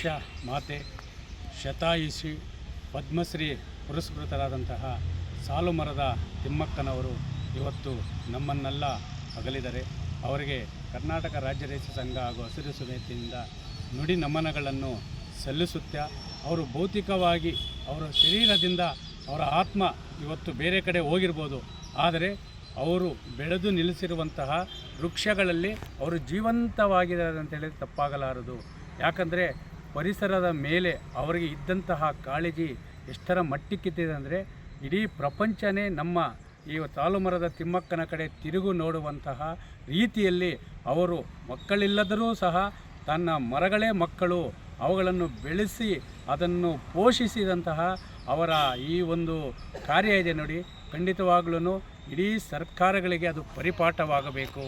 ಮಾತೆ ಶತಾಯುಷಿ ಪದ್ಮಶ್ರೀ ಪುರಸ್ಕೃತರಾದಂತಹ ಸಾಲು ಮರದ ತಿಮ್ಮಕ್ಕನವರು ಇವತ್ತು ನಮ್ಮನ್ನೆಲ್ಲ ಅಗಲಿದರೆ ಅವರಿಗೆ ಕರ್ನಾಟಕ ರಾಜ್ಯ ರೈತ ಸಂಘ ಹಾಗೂ ಹಸಿರು ಸಮಿತಿಯಿಂದ ನುಡಿ ನಮನಗಳನ್ನು ಸಲ್ಲಿಸುತ್ತಾ ಅವರು ಭೌತಿಕವಾಗಿ ಅವರ ಶರೀರದಿಂದ ಅವರ ಆತ್ಮ ಇವತ್ತು ಬೇರೆ ಕಡೆ ಹೋಗಿರ್ಬೋದು. ಆದರೆ ಅವರು ಬೆಳೆದು ನಿಲ್ಲಿಸಿರುವಂತಹ ವೃಕ್ಷಗಳಲ್ಲಿ ಅವರು ಜೀವಂತವಾಗಿದ್ದಾರೆ ಅಂತ ಹೇಳಿದ್ರೆ ತಪ್ಪಾಗಲಾರದು. ಯಾಕಂದರೆ ಪರಿಸರದ ಮೇಲೆ ಅವರಿಗೆ ಇದ್ದಂತಹ ಕಾಳಜಿ ಎಷ್ಟರ ಮಟ್ಟಕ್ಕಿತ್ತಿದೆ ಅಂದರೆ ಇಡೀ ಪ್ರಪಂಚನೇ ನಮ್ಮ ಈ ತಾಲುಮರದ ತಿಮ್ಮಕ್ಕನ ಕಡೆ ತಿರುಗು ನೋಡುವಂತಹ ರೀತಿಯಲ್ಲಿ ಅವರು ಮಕ್ಕಳಿಲ್ಲದರೂ ಸಹ ತನ್ನ ಮರಗಳೇ ಮಕ್ಕಳು, ಅವುಗಳನ್ನು ಬೆಳೆಸಿ ಅದನ್ನು ಪೋಷಿಸಿದಂತಹ ಅವರ ಈ ಒಂದು ಕಾರ್ಯ ಇದೆ ನೋಡಿ. ಖಂಡಿತವಾಗ್ಲೂ ಇಡೀ ಸರ್ಕಾರಗಳಿಗೆ ಅದು ಪರಿಪಾಠವಾಗಬೇಕು.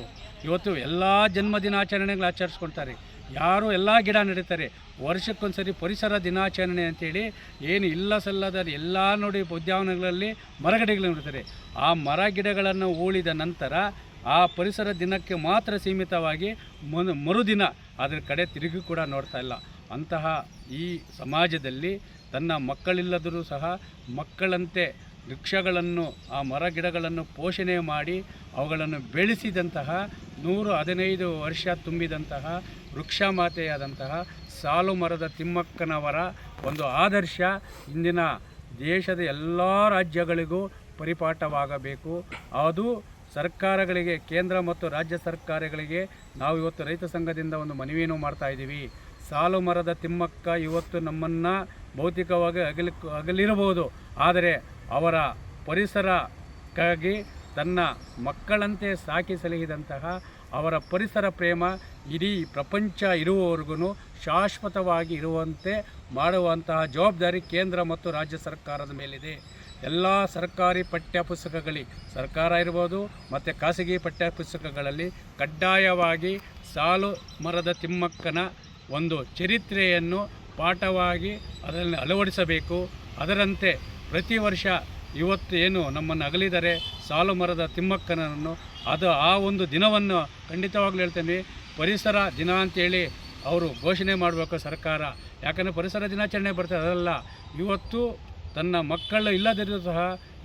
ಇವತ್ತು ಎಲ್ಲ ಜನ್ಮದಿನಾಚರಣೆಗಳು ಆಚರಿಸ್ಕೊಳ್ತಾರೆ. ಯಾರು ಎಲ್ಲ ಗಿಡ ನೆಡ್ತಾರೆ. ವರ್ಷಕ್ಕೊಂದ್ಸರಿ ಪರಿಸರ ದಿನಾಚರಣೆ ಅಂತೇಳಿ ಏನು ಇಲ್ಲ ಸಲ್ಲದ ಎಲ್ಲ ನೋಡಿ ಉದ್ಯಾನಗಳಲ್ಲಿ ಮರಗಿಡಗಳು ನೆಡುತ್ತಾರೆ ಆ ಮರ ಗಿಡಗಳನ್ನು ಉಳಿದ ನಂತರ ಆ ಪರಿಸರ ದಿನಕ್ಕೆ ಮಾತ್ರ ಸೀಮಿತವಾಗಿ ಮನು ಮರುದಿನ ಅದರ ಕಡೆ ತಿರುಗಿ ಕೂಡ ನೋಡ್ತಾ ಇಲ್ಲ. ಅಂತಹ ಈ ಸಮಾಜದಲ್ಲಿ ತನ್ನ ಮಕ್ಕಳಿಲ್ಲದರೂ ಸಹ ಮಕ್ಕಳಂತೆ ವೃಕ್ಷಗಳನ್ನು, ಆ ಮರ ಗಿಡಗಳನ್ನು ಪೋಷಣೆ ಮಾಡಿ ಅವುಗಳನ್ನು ಬೆಳೆಸಿದಂತಹ, ನೂರು ಹದಿನೈದು ವರ್ಷ ತುಂಬಿದಂತಹ ವೃಕ್ಷ ಮಾತೆಯಾದಂತಹ ಸಾಲು ಮರದ ತಿಮ್ಮಕ್ಕನವರ ಒಂದು ಆದರ್ಶ ಇಂದಿನ ದೇಶದ ಎಲ್ಲ ರಾಜ್ಯಗಳಿಗೂ ಪರಿಪಾಠವಾಗಬೇಕು. ಅದು ಸರ್ಕಾರಗಳಿಗೆ, ಕೇಂದ್ರ ಮತ್ತು ರಾಜ್ಯ ಸರ್ಕಾರಗಳಿಗೆ ನಾವು ಇವತ್ತು ರೈತ ಸಂಘದಿಂದ ಒಂದು ಮನವಿಯನ್ನು ಮಾಡ್ತಾ ಇದ್ದೀವಿ. ಸಾಲು ಮರದ ತಿಮ್ಮಕ್ಕ ಇವತ್ತು ನಮ್ಮನ್ನು ಭೌತಿಕವಾಗಿ ಅಗಲಿ ಅಗಲಿರಬಹುದು. ಆದರೆ ಅವರ ಪರಿಸರಕ್ಕಾಗಿ ತನ್ನ ಮಕ್ಕಳಂತೆ ಸಾಕಿ ಸಲಹಿದಂತಹ ಅವರ ಪರಿಸರ ಪ್ರೇಮ ಇಡೀ ಪ್ರಪಂಚ ಇರುವವರೆಗೂ ಶಾಶ್ವತವಾಗಿ ಇರುವಂತೆ ಮಾಡುವಂತಹ ಜವಾಬ್ದಾರಿ ಕೇಂದ್ರ ಮತ್ತು ರಾಜ್ಯ ಸರ್ಕಾರದ ಮೇಲಿದೆ. ಎಲ್ಲ ಸರ್ಕಾರಿ ಪಠ್ಯಪುಸ್ತಕಗಳಿ ಸರ್ಕಾರ ಇರ್ಬೋದು ಮತ್ತು ಖಾಸಗಿ ಪಠ್ಯಪುಸ್ತಕಗಳಲ್ಲಿ ಕಡ್ಡಾಯವಾಗಿ ಸಾಲು ಮರದ ತಿಮ್ಮಕ್ಕನ ಒಂದು ಚರಿತ್ರೆಯನ್ನು ಪಾಠವಾಗಿ ಅದರಲ್ಲಿ ಅಳವಡಿಸಬೇಕು. ಅದರಂತೆ ಪ್ರತಿ ವರ್ಷ ಇವತ್ತು ಏನು ನಮ್ಮನ್ನು ಅಗಲಿದರೆ ಸಾಲು ಮರದ ತಿಮ್ಮಕ್ಕನನ್ನು ಅದು ಆ ಒಂದು ದಿನವನ್ನು ಖಂಡಿತವಾಗ್ಲೂ ಹೇಳ್ತೇನೆ. ಪರಿಸರ ದಿನ ಅಂತೇಳಿ ಅವರು ಘೋಷಣೆ ಮಾಡಬೇಕು ಸರ್ಕಾರ. ಯಾಕಂದರೆ ಪರಿಸರ ದಿನಾಚರಣೆ ಬರ್ತದೆ, ಅದಲ್ಲ. ಇವತ್ತು ತನ್ನ ಮಕ್ಕಳು ಇಲ್ಲದಿದ್ದರೂ ಸಹ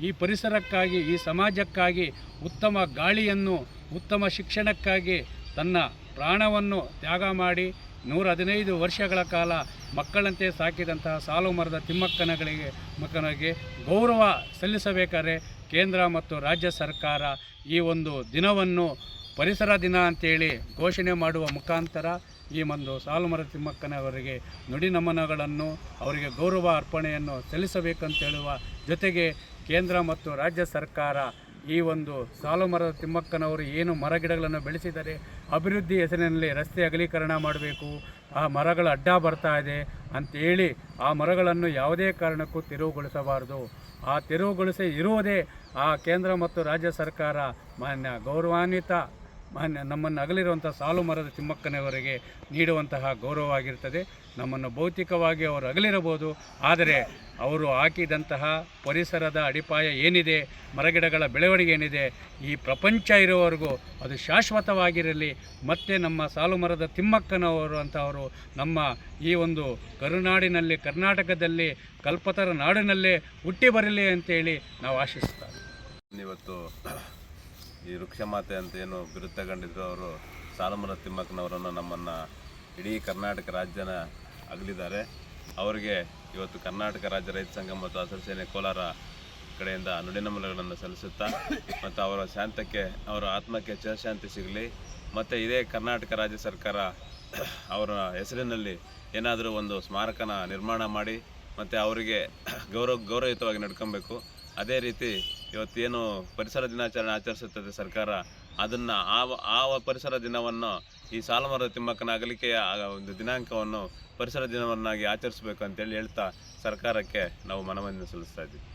ಈ ಪರಿಸರಕ್ಕಾಗಿ, ಈ ಸಮಾಜಕ್ಕಾಗಿ ಉತ್ತಮ ಗಾಳಿಯನ್ನು, ಉತ್ತಮ ಶಿಕ್ಷಣಕ್ಕಾಗಿ ತನ್ನ ಪ್ರಾಣವನ್ನು ತ್ಯಾಗ ಮಾಡಿ ನೂರ ಹದಿನೈದು ವರ್ಷಗಳ ಕಾಲ ಮಕ್ಕಳಂತೆ ಸಾಕಿದಂತಹ ಸಾಲು ಮರದ ತಿಮ್ಮಕ್ಕನಗಳಿಗೆ ಮಕ್ಕನಿಗೆ ಗೌರವ ಸಲ್ಲಿಸಬೇಕಾದ್ರೆ ಕೇಂದ್ರ ಮತ್ತು ರಾಜ್ಯ ಸರ್ಕಾರ ಈ ಒಂದು ದಿನವನ್ನು ಪರಿಸರ ದಿನ ಅಂತೇಳಿ ಘೋಷಣೆ ಮಾಡುವ ಮುಖಾಂತರ ಈ ಒಂದು ಸಾಲು ಮರದ ತಿಮ್ಮಕ್ಕನವರಿಗೆ ನುಡಿ ನಮನಗಳನ್ನು, ಅವರಿಗೆ ಗೌರವ ಅರ್ಪಣೆಯನ್ನು ಸಲ್ಲಿಸಬೇಕಂತೇಳುವ ಜೊತೆಗೆ ಕೇಂದ್ರ ಮತ್ತು ರಾಜ್ಯ ಸರ್ಕಾರ ಈ ಒಂದು ಸಾಲು ಮರದ ತಿಮ್ಮಕ್ಕನವರು ಏನು ಮರಗಿಡಗಳನ್ನು ಬೆಳೆಸಿದರೆ ಅಭಿವೃದ್ಧಿ ಹೆಸರಿನಲ್ಲಿ ರಸ್ತೆ ಅಗಲೀಕರಣ ಮಾಡಬೇಕು, ಆ ಮರಗಳ ಅಡ್ಡ ಬರ್ತಾ ಇದೆ ಅಂತೇಳಿ ಆ ಮರಗಳನ್ನು ಯಾವುದೇ ಕಾರಣಕ್ಕೂ ತೆರವುಗೊಳಿಸಬಾರದು. ಆ ತೆರವುಗೊಳಿಸಿ ಇರುವುದೇ ಆ ಕೇಂದ್ರ ಮತ್ತು ರಾಜ್ಯ ಸರ್ಕಾರ ಮಾನ್ಯ ಗೌರವಾನ್ವಿತ, ಮಾನ್ಯ ನಮ್ಮನ್ನು ಅಗಲಿರುವಂಥ ಸಾಲು ಮರದ ತಿಮ್ಮಕ್ಕನವರಿಗೆ ನೀಡುವಂತಹ ಗೌರವವಾಗಿರ್ತದೆ ನಮ್ಮನ್ನು ಭೌತಿಕವಾಗಿ ಅವರು ಅಗಲಿರಬಹುದು, ಆದರೆ ಅವರು ಹಾಕಿದಂತಹ ಪರಿಸರದ ಅಡಿಪಾಯ ಏನಿದೆ, ಮರಗಿಡಗಳ ಬೆಳವಣಿಗೆ ಏನಿದೆ, ಈ ಪ್ರಪಂಚ ಇರುವವರೆಗೂ ಅದು ಶಾಶ್ವತವಾಗಿರಲಿ, ಮತ್ತೆ ನಮ್ಮ ಸಾಲು ಮರದ ತಿಮ್ಮಕ್ಕನವರು ಅಂತವರು ನಮ್ಮ ಈ ಒಂದು ಕರುನಾಡಿನಲ್ಲಿ, ಕರ್ನಾಟಕದಲ್ಲಿ, ಕಲ್ಪತರ ನಾಡಿನಲ್ಲೇ ಹುಟ್ಟಿ ಬರಲಿ ಅಂತೇಳಿ ನಾವು ಆಶಿಸ್ತೇವೆ ಇವತ್ತು ಈ ವೃಕ್ಷ ಮಾತೆ ಅಂತ ಏನು ಬಿರುತ್ತಗೊಂಡಿದ್ರು ಅವರು ಅವರು ಸಾಲುಮರ ತಿಮ್ಮಕ್ಕನವರನ್ನು ನಮ್ಮನ್ನು ಇಡೀ ಕರ್ನಾಟಕ ರಾಜ್ಯನ ಅಗಲಿದ್ದಾರೆ. ಅವರಿಗೆ ಇವತ್ತು ಕರ್ನಾಟಕ ರಾಜ್ಯ ರೈತ ಸಂಘ ಮತ್ತು ಹಸಿರು ಸೇನೆ ಕೋಲಾರ ಕಡೆಯಿಂದ ನುಡಿನಮನಗಳನ್ನು ಸಲ್ಲಿಸುತ್ತಾ ಮತ್ತು ಅವರ ಶಾಂತಕ್ಕೆ, ಅವರ ಆತ್ಮಕ್ಕೆ ಚಿರಶಾಂತಿ ಸಿಗಲಿ. ಮತ್ತು ಇದೇ ಕರ್ನಾಟಕ ರಾಜ್ಯ ಸರ್ಕಾರ ಅವರ ಹೆಸರಿನಲ್ಲಿ ಏನಾದರೂ ಒಂದು ಸ್ಮಾರಕನ ನಿರ್ಮಾಣ ಮಾಡಿ ಮತ್ತು ಅವರಿಗೆ ಗೌರವ, ಗೌರವಯುತವಾಗಿ ನಡ್ಕೊಬೇಕು. ಅದೇ ರೀತಿ ಇವತ್ತೇನು ಪರಿಸರ ದಿನಾಚರಣೆ ಆಚರಿಸುತ್ತದೆ ಸರ್ಕಾರ ಅದನ್ನು ಆ ಆ ಪರಿಸರ ದಿನವನ್ನು ಈ ಸಾಲಮರದ ತಿಮ್ಮಕ್ಕನ ಅಗಲಿಕೆಯ ಒಂದು ದಿನಾಂಕವನ್ನು ಪರಿಸರ ದಿನವನ್ನಾಗಿ ಆಚರಿಸಬೇಕು ಅಂತೇಳಿ ಹೇಳ್ತಾ ಸರ್ಕಾರಕ್ಕೆ ನಾವು ಮನವಿಯನ್ನು ಸಲ್ಲಿಸ್ತಾ ಇದ್ದೀವಿ.